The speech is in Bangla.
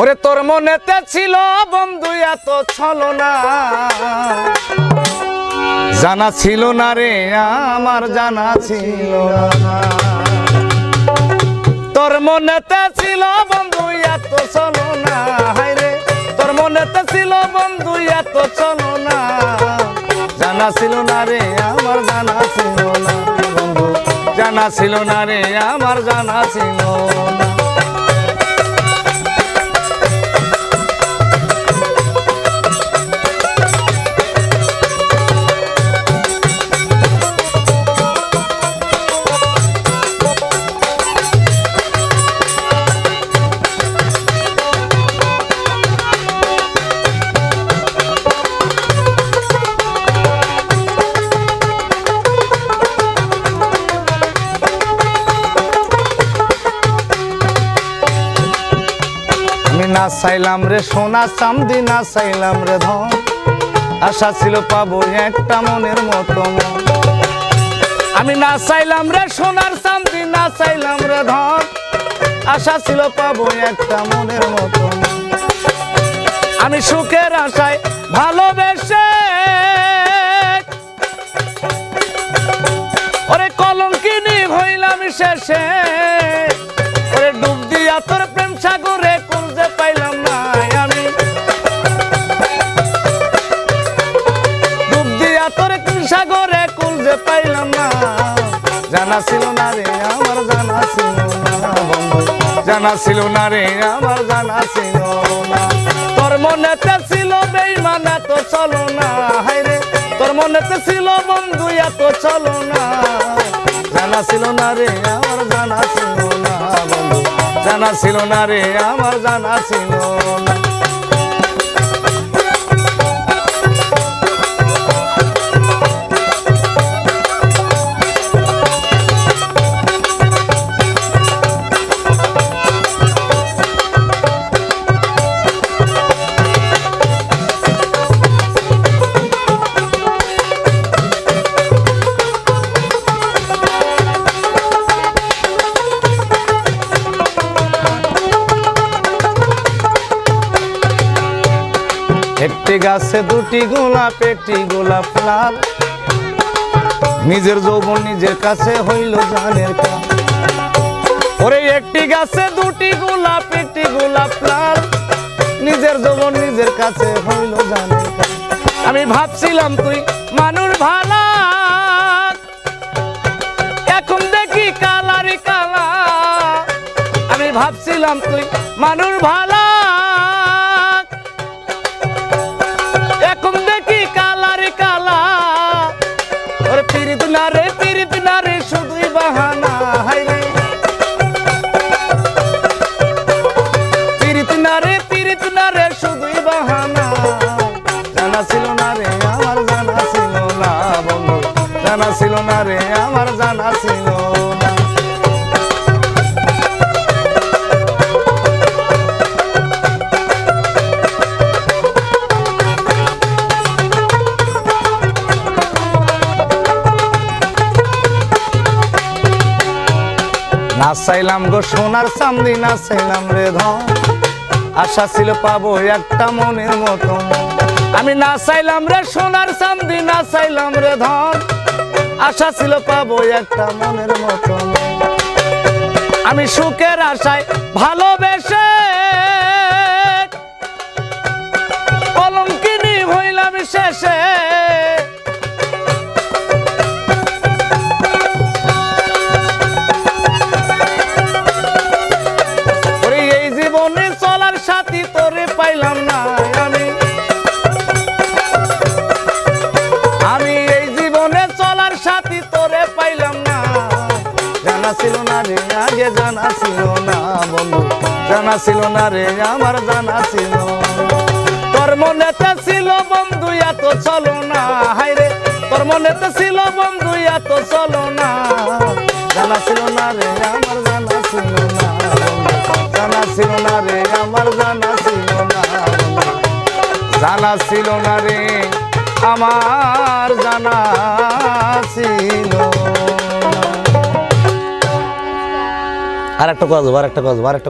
ওরে তোর মনেতে ছিল বন্ধু, এত ছলো না। জানা ছিল না রে, আমার জানা ছিল তোর মনেতে ছিল বন্ধু, এত চলো না। রে, তোর মনেতে ছিল বন্ধু, এত চলো না। জানা ছিল না রে, আমার জানা ছিল না বন্ধু। জানা ছিল না রে, আমার জানা ছিল না। না চাইলাম রে সোনা চামদি না চাইলাম রে ধন। আশা ছিল পাবো একটা মনের মতো আমি না চাইলাম রে সোনার চামদি না চাইলাম রে ধন। আশা ছিল পাবো একটা মনের মতো আমি সুখের আশায় ভালোবেসে ওরে কলঙ্কিনী হইলাম শেষে। ওরে ডুব দিয়া তোর প্রেম সাগরে জানা ছিল না রে, আমার জানা ছিল না। বন্ধু জানা ছিল না রে, আমার জানা ছিল না। তোর মনেতে ছিল বেইমান এত চলো না। হায় রে, তোর মনেতে ছিল বন্ধু, এত চলো না। জানা ছিল না রে, আমার জানা ছিল না বন্ধু। জানা ছিল না রে, আমার জানা ছিল না। একটি গাছে দুটি গোলাপ, একটি গোলাপ লাল। নিজের যৌবন নিজের কাছে হইল জানের কাল। ওরে একটি গাছে দুটি গোলাপ, একটি গোলাপ লাল। নিজের যৌবন নিজের কাছে হইল জানের কাল। আমি ভাবছিলাম তুই মানুষ ভালা। এখন দেখি কালারি কালা। আমি ভাবছিলাম তুই মানুষ ভালা। না রে পিরিত না রে, শুধুই বাহানা। জানা ছিল না রে, আমার জানা ছিল না বন্ধু। জানা ছিল না রে, আমার জানা ছিল না। না গো সোনার চামদি না চাইলাম রে ধন। আশা ছিল পাবো একটা মনের মতো। আমি না চাইলাম রে সোনার চান্দি না চাইলাম রে ধন। আশা ছিল পাবো একটা মনের মতো। আমি সুখের আশায় ভালোবেসে কলঙ্কিনী হইলাম শেষে। পাইলাম না আমি। আমি এই জীবনে চলার সাথী তোরে পাইলাম না। জানা ছিল না রে, আগে জানা ছিল না বন্ধু। জানা ছিল না রে, আমার জানা ছিল। তোর মনেতে ছিল বন্ধু, এত চলো না। হাই রে, তোর মনেতে ছিল বন্ধু, এত চলো না। জানা ছিল না রে, আমার জানা ছিল না জানা ছিল না রে, আমার জানা জানা ছিল না রে, আমার জানা ছিল আর একটা কাজ আর একটা কাজ আর একটা